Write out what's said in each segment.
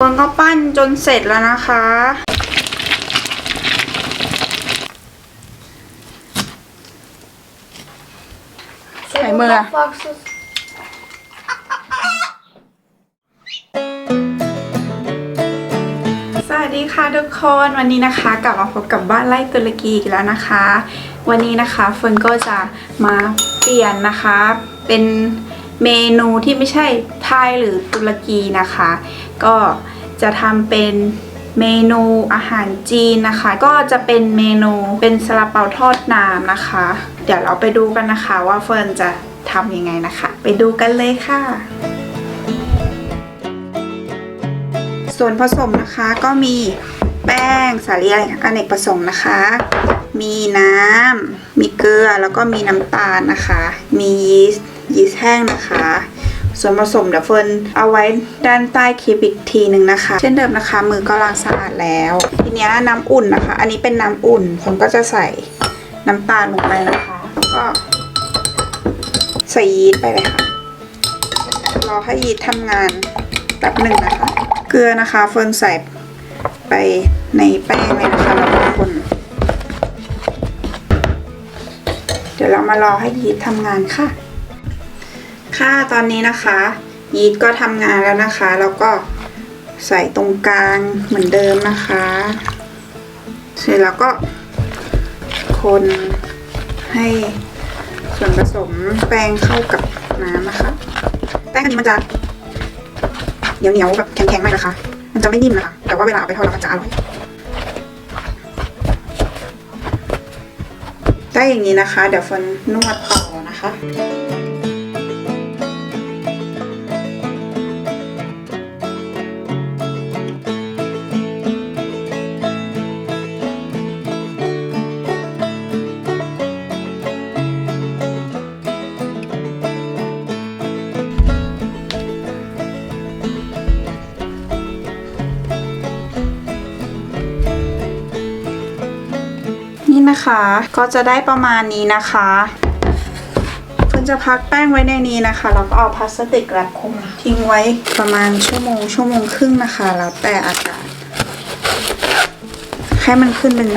เฟิร์นก็ปั้นจนเสร็จแล้วนะคะใส่มือสวัสดีค่ะทุกคนวันนี้นะคะ กลับมาพบกับบ้านไล่ตุรกีอีกแล้วนะคะ วันนี้นะคะเฟิร์นก็จะมาเปลี่ยนนะคะ เป็น เมนูที่ไม่ใช่ไทยหรือตุรกีนะคะ ก็จะทำเป็นเมนูอาหารจีนนะคะ ก็จะเป็นเมนูเป็นซาลาเปาทอดน้ำนะคะ เดี๋ยวเราไปดูกันนะคะว่าเฟิร์นจะทำยังไงนะคะ ไปดูกันเลยค่ะ ส่วนผสมนะคะก็มีแป้งสาลีอเนกประสงค์นะคะ มีน้ำมีเกลือแล้วก็มีน้ำตาลนะคะ มียีสต์ ยีสต์แห้งนะคะ ส่วนผสมเดี๋ยวเฟิร์นเอาไว้ด้านใต้คลิปอีกทีหนึ่งนะคะ เช่นเดิมนะคะ มือก็ล้างสะอาดแล้ว ทีนี้น้ำอุ่นนะคะ อันนี้เป็นน้ำอุ่นผมก็จะใส่น้ำตาลลงไปนะคะ ก็ใส่ยีสต์ไปเลยค่ะรอให้ยีสต์ทำงานแป๊บหนึ่งนะคะ เกลือนะคะเฟิร์นใส่ไปในแป้งเลยนะคะแล้วก็คนเดี๋ยวเรามารอให้ยีสต์ทำงานค่ะ ค่ะตอนนี้นะคะ ยีสต์ก็ทำงานแล้วนะคะ แล้วก็ใส่ตรงกลางเหมือนเดิมนะคะ เสร็จแล้วก็คนให้ส่วนผสมแป้งเข้ากับน้ำนะคะ แป้งอันนี้มันจะเหนียวๆแบบแข็งๆมากนะคะ มันจะไม่นิ่มนะคะ แต่ว่าเวลาเอาไปทอดแล้วมันจะอร่อยได้อย่างนี้นะคะ เดี๋ยวเฟิร์นนวดต่อนะคะ นะคะ ก็จะได้ประมาณนี้นะคะเพื่อนจะพักแป้งไว้ในนี้นะคะแล้วก็เอาพลาสติกแรัดคุมทิ้งไว้ประมาณชั่วโมง ชั่วโมงครึ่งนะคะ แล้วแต่อากาศให้มันขึ้นเป็น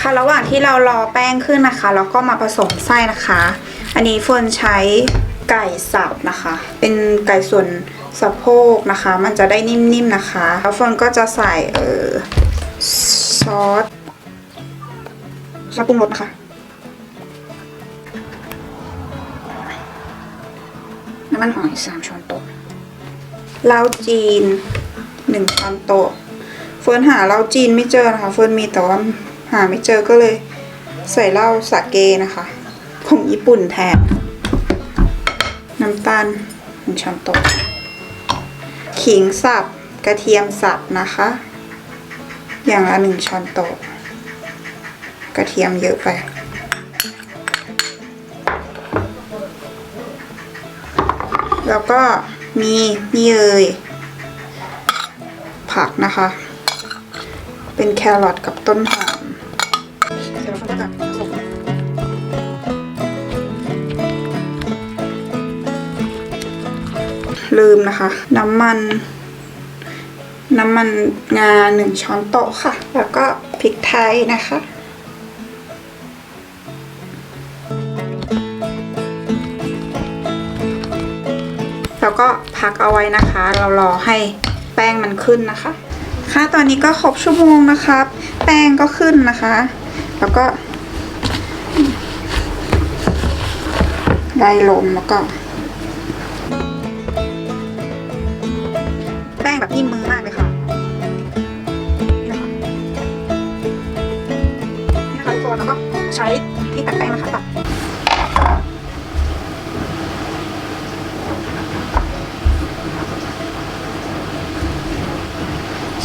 ค่ะระหว่างที่เรารอแป้งขึ้นนะคะแล้วก็มาผสมไส้นะคะ อันนี้เฟิร์นใช้ไก่สับนะคะ เป็นไก่ส่วน สะโพกนะคะ มันจะได้นิ่มๆนะคะ แล้วเฟิร์นก็จะใส่เออซอสซอสปรุงรสนะคะน้ำมันหอยสามช้อนโต๊ะเหล้าจีนหนึ่งช้อนโต๊ะเฟิร์นหาเหล้าจีนไม่เจอนะคะเฟิร์นมีแต่ว่าหาไม่เจอก็เลยใส่เหล้าสาเกนะคะของญี่ปุ่นแทนน้ำตาลหนึ่งช้อนโต๊ะ ขิงสับกระเทียมสับนะคะ อย่างละหนึ่งช้อนโต๊ะกระเทียมเยอะไป แล้วก็มีนี่เลยผักนะคะ เป็นแครอทกับต้นหอม ลืมนะคะ น้ำมัน น้ำมันงาหนึ่งช้อนโต๊ะค่ะ แล้วก็พริกไทยนะคะแล้วก็พักเอาไว้นะคะ เรารอให้แป้งมันขึ้นนะคะ ค่ะตอนนี้ก็ครบชั่วโมงนะคะแป้งก็ขึ้นนะคะ แล้วก็ไล่ลมแล้วก็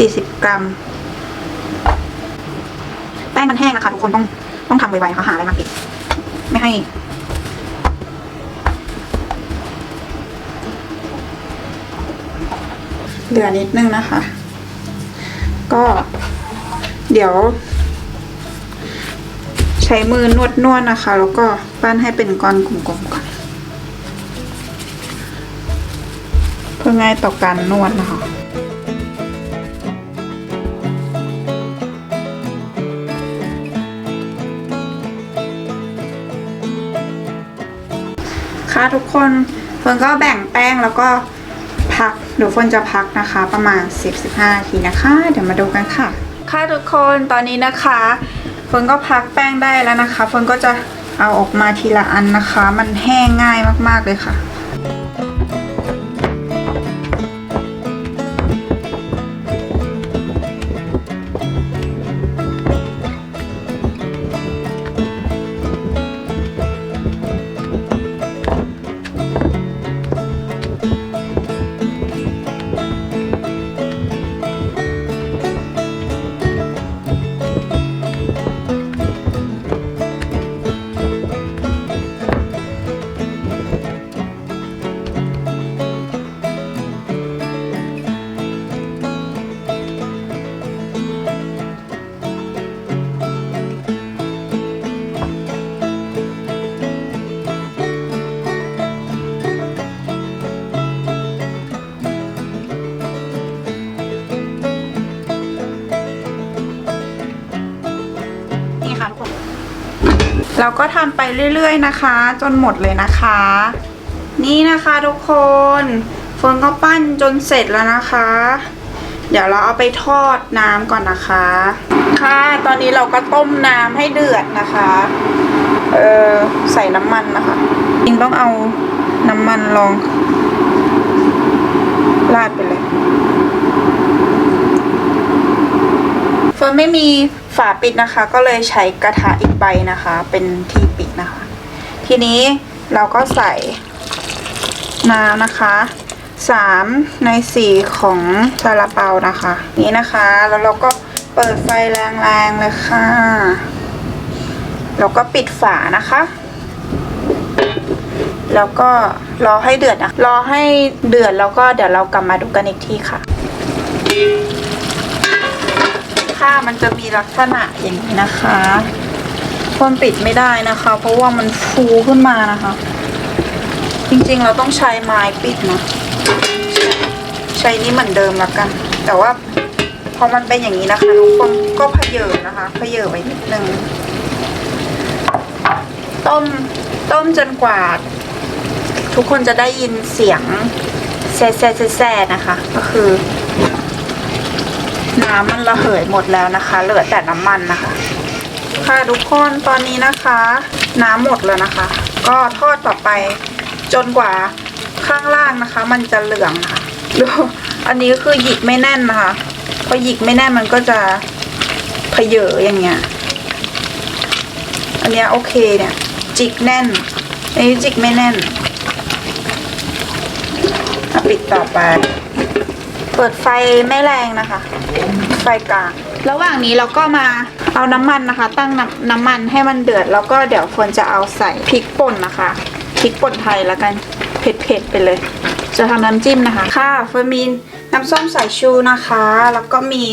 40 กรัม แป้งมันแห้งนะคะทุกคนต้องต้องทำไวๆเขาหาอะไรมาปิด ไม่ให้เหลือนิดนึงนะคะ ก็ เดี๋ยว ใช้มือนวดนวดนะคะ แล้วก็ปั้นให้เป็นก้อนกลมๆก่อนเพื่อง่ายต่อการนวดนะคะ ค่ะทุกคนเฟิร์นก็แบ่งแป้งแล้วก็พักเดี๋ยวเฟิร์นจะพักนะคะ ประมาณ 10-15นาทีนะคะ เดี๋ยวมาดูกันค่ะ ค่ะทุกคนตอนนี้นะคะเฟิร์นก็พักแป้งได้แล้วนะคะเฟิร์นก็จะเอาออกมาทีละอันนะคะ มันแห้งง่ายมากๆเลยค่ะ เราก็ทำไปเรื่อยๆนะคะ จนหมดเลยนะคะ นี่นะคะทุกคนเฟิร์นก็ปั้นจนเสร็จแล้วนะคะ เดี๋ยวเราเอาไปทอดน้ำก่อนนะคะ ค่ะ ตอนนี้เราก็ต้มน้ำให้เดือดนะคะ เออใส่น้ำมันนะคะจริงต้องเอาน้ำมันลองราดไปเลย เฟิร์นไม่มีฝาปิดนะคะ ก็เลยใช้กระทะอีกใบนะคะ เป็นที่ปิดนะคะ ทีนี้เราก็ใส่น้ำนะคะสามในสี่ของซาลาเปานะคะ นี่นะคะ แล้วเราก็เปิดไฟแรงๆเลยค่ะ แล้วก็ปิดฝานะคะ แล้วก็รอให้เดือดนะรอให้เดือดแล้วก็เดี๋ยวเรากลับมาดูกันอีกทีค่ะ ค่ะ มันจะมีลักษณะอย่างนี้นะคะควนปิดไม่ได้นะคะ เพราะว่ามันฟูขึ้นมานะคะ จริงๆเราต้องใช้ไม้ปิดนะใช้นี่เหมือนเดิมละกัน แต่ว่าพอมันเป็นอย่างนี้นะคะทุกคนก็เพเยอนะคะเพเยอไว้นิดนึงต้มต้มจนกว่า ทุกคนจะได้ยินเสียงแซ่แซ่แซ่นะคะ ก็คือ น้ำมันระเหยหมดแล้วนะคะ เหลือแต่น้ำมันนะคะ ค่ะทุกคนตอนนี้นะคะ น้ำหมดแล้วนะคะ ก็ทอดต่อไปจนกว่าข้างล่างนะคะ มันจะเหลืองค่ะดูอันนี้คือหยิกไม่แน่นนะคะพอหยิกไม่แน่นมันก็จะเพเยออย่างเงี้ย อันเนี้ยโอเคเนี่ยจิกแน่นอันนี้จิกไม่แน่นปิดต่อไป เปิดไฟไม่แรงนะคะ ไฟกลาง ระหว่างนี้เราก็มาเอาน้ำมันนะคะ ตั้งน้ำน้ำมันให้มันเดือด แล้วก็เดี๋ยวเฟิร์นจะเอาใส่พริกป่นนะคะพริกป่นไทยแล้วกันเผ็ดๆไปเลย จะทำน้ำจิ้มนะคะ ค่ะเฟิร์มีน้ำส้มสายชูนะคะ แล้วก็มี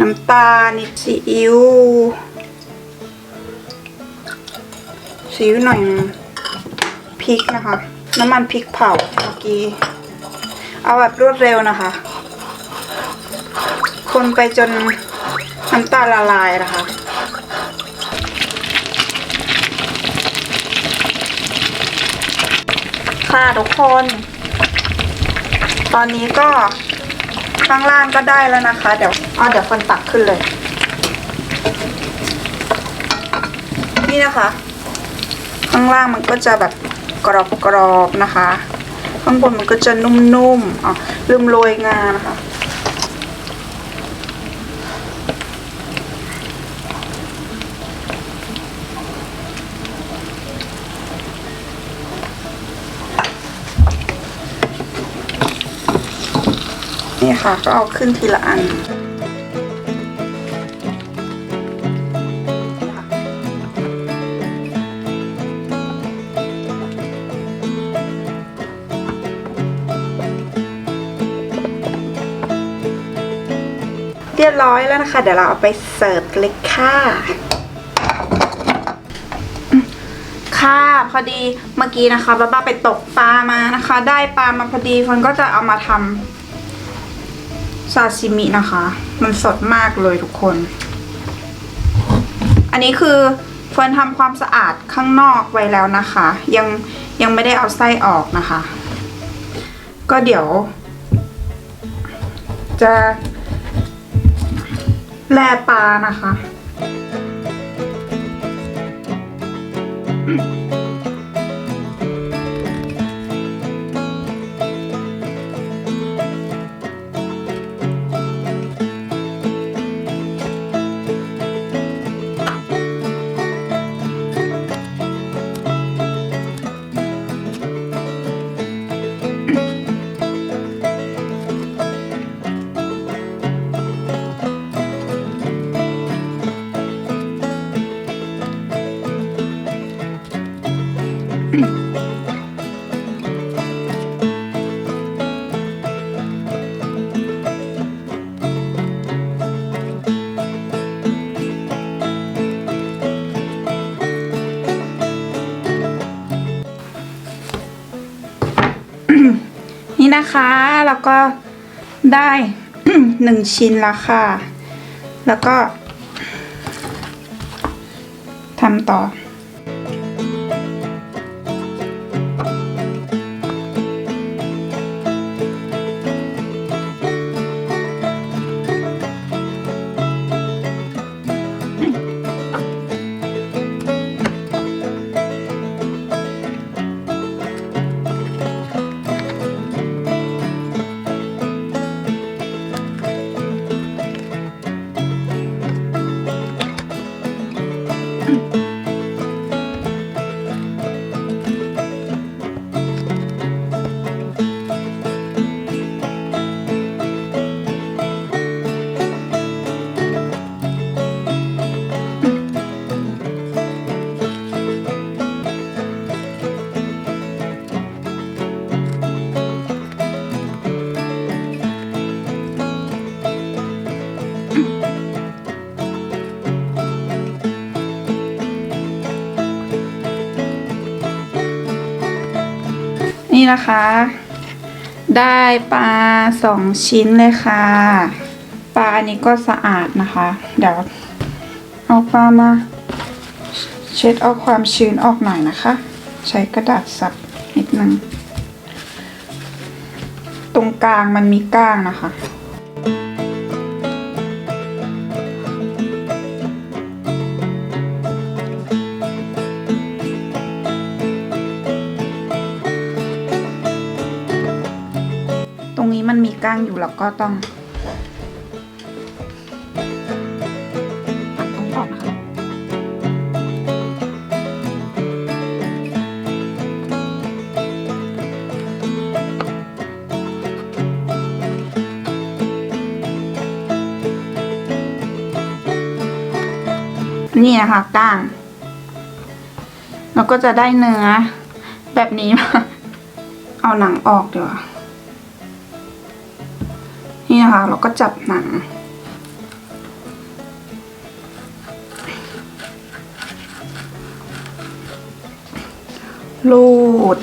น้ำตาลนิดซีอิ๊วซีอิ๊วหน่อยพริกนะคะ น้ำมันพริกเผาเมื่อกี้ เอาแบบรวดเร็วนะคะ คนไปจนน้ำตาละลายนะคะ ค่ะทุกคน ตอนนี้ก็ข้างล่างก็ได้แล้วนะคะ เดี๋ยวอ๋อเดี๋ยวคนตักขึ้นเลย นี่นะคะ ข้างล่างมันก็จะแบบกรอบๆนะคะ ข้างบนมันก็จะนุ่มๆอ๋อลืมโรยงานะคะ ค่ะ ก็เอาขึ้นทีละอันเรียบร้อยแล้วนะคะ เดี๋ยวเราเอาไปเสิร์ฟเลยค่ะคค่ะพอดีเมื่อกี้นะคะบ้าบ้าไปตกปลามานะคะ ได้ปลามาพอดีฟันก็จะเอามาทำ ซาซิมินะคะ มันสดมากเลยทุกคน อันนี้คือเฟิร์นทำความสะอาดข้างนอกไว้แล้วนะคะ ยังยังไม่ได้เอาไส้ออกนะคะ ก็เดี๋ยว จะแล่ปลานะคะ นะคะแล้วก็ได้หนึ่งชิ้นแล้วค่ะ แล้วก็ทำต่อ Mm-hmm. นี่นะคะ ได้ปลาสองชิ้นเลยค่ะ ปลาอันนี้ก็สะอาดนะคะ เดี๋ยวเอาปลามา เช็ดเอาความชื้นออกหน่อยนะคะ ใช้กระดาษซับนิดนึง ตรงกลางมันมีก้างนะคะ ก้างอยู่แล้วก็ต้องนี่นะคะก้าง เราก็จะได้เนื้อแบบนี้มา เอาหนังออกดีกว่า นี่นะคะ เราก็จับหนังรูด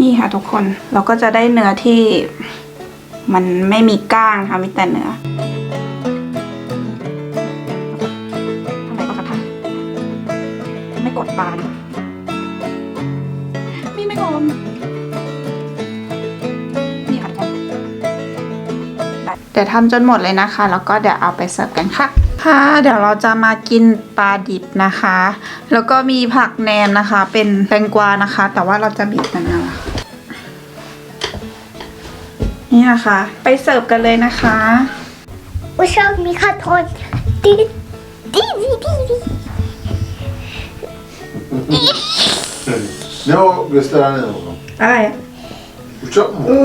นี่ค่ะทุกคน เราก็จะได้เนื้อที่มันไม่มีก้างค่ะ มีแต่เนื้อ ชม นี่ค่ะเดี๋ยวทำจนหมดเลยนะคะ แล้วก็เดี๋ยวเอาไปเสิร์ฟกันค่ะค่ะเดี๋ยวเราจะมากินปลาดิบนะคะ แล้วก็มีผักแหนมนะคะ เป็นแตงกวานะคะ แต่ว่าเราจะบิดมะนาวนี่นะคะ ไปเสิร์ฟกันเลยนะคะว่ชอบมีข้าวทอดดิดิดิดี ne o? อะไร Uçak mı? อู้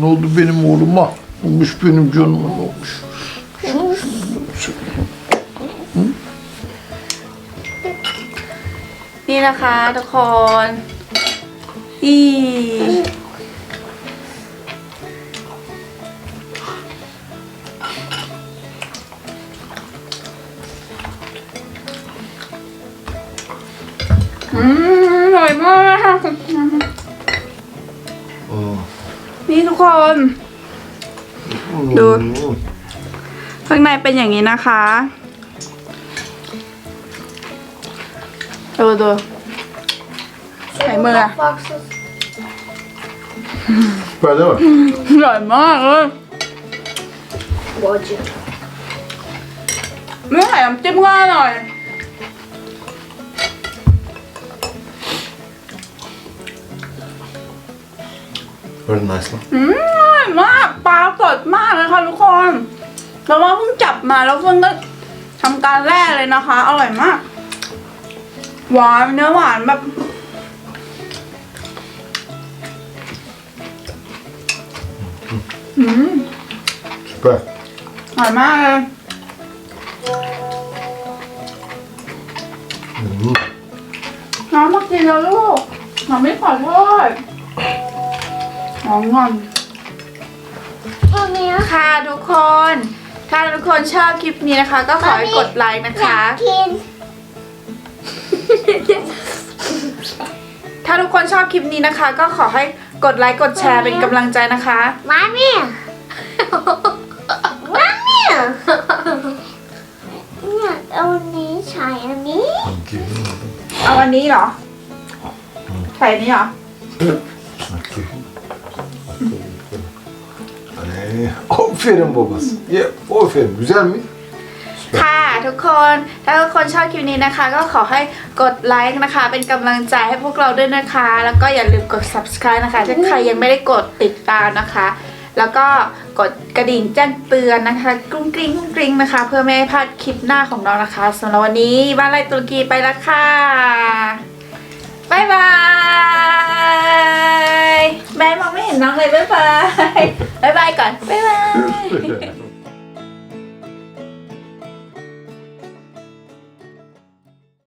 Ne oldu benim oğluma? Olmuş benim canıma ne olmuş? นี่นะคะทุกคนอี นี่ทุกคน ดู ข้างในเป็นอย่างนี้นะคะดูดูใส่มืออะ Boxes. Süper değil mi? อร่อยมากเลย Roger. ไม่ใส่น้ำจิ้มก็อร่อย Very nice lan. อืมอร่อยมากปลาสดมากเลยค่ะทุกคนแล้วว่าเพิ่งจับมาแล้วเพิ่งก็ทำการแล่เลยนะคะ อร่อยมาก หวานเนื้อหวานแบบอืม Süper. อร่อยมากเลย Mm. น้องมากินแล้วลูกน้องไม่ขอโทษ น้องงอน Mommy, ค่ะทุกคน ถ้าทุกคนชอบคลิปนี้นะคะ ก็ขอให้กดไลค์นะคะ Kin. ถ้าทุกคนชอบคลิปนี้นะคะ ก็ขอให้กดไลค์กดแชร์เป็นกำลังใจนะคะ Mommy. Mommy. เนี่ยเอาอันนี้ใช้อันนี้ Give me one. เอาอันนี้เหรอใส่อันนี้เหรอ Bakayım. Ay, aferin babası. Ye, aferin. Güzel mi? ค่ะทุกคนถ้าทุกคนชอบคลิปนี้นะคะ ก็ขอให้กดไลค์นะคะ เป็นกำลังใจให้พวกเราด้วยนะคะ แล้วก็อย่าลืมกด subscribe นะคะ ถ้าใครยังไม่ได้กดติดตามนะคะ แล้วก็กดกระดิ่งแจ้งเตือนนะคะกรุ้งกริ้งกรุ้งกริ้งนะคะ เพื่อไม่ให้พลาดคลิปหน้าของเรานะคะสำหรับวันนี้บ้านไรตุรกีไปแล้วค่ะ บายบายแม่มองไม่เห็นน้องเลยบายบายบายบายก่อนบายบาย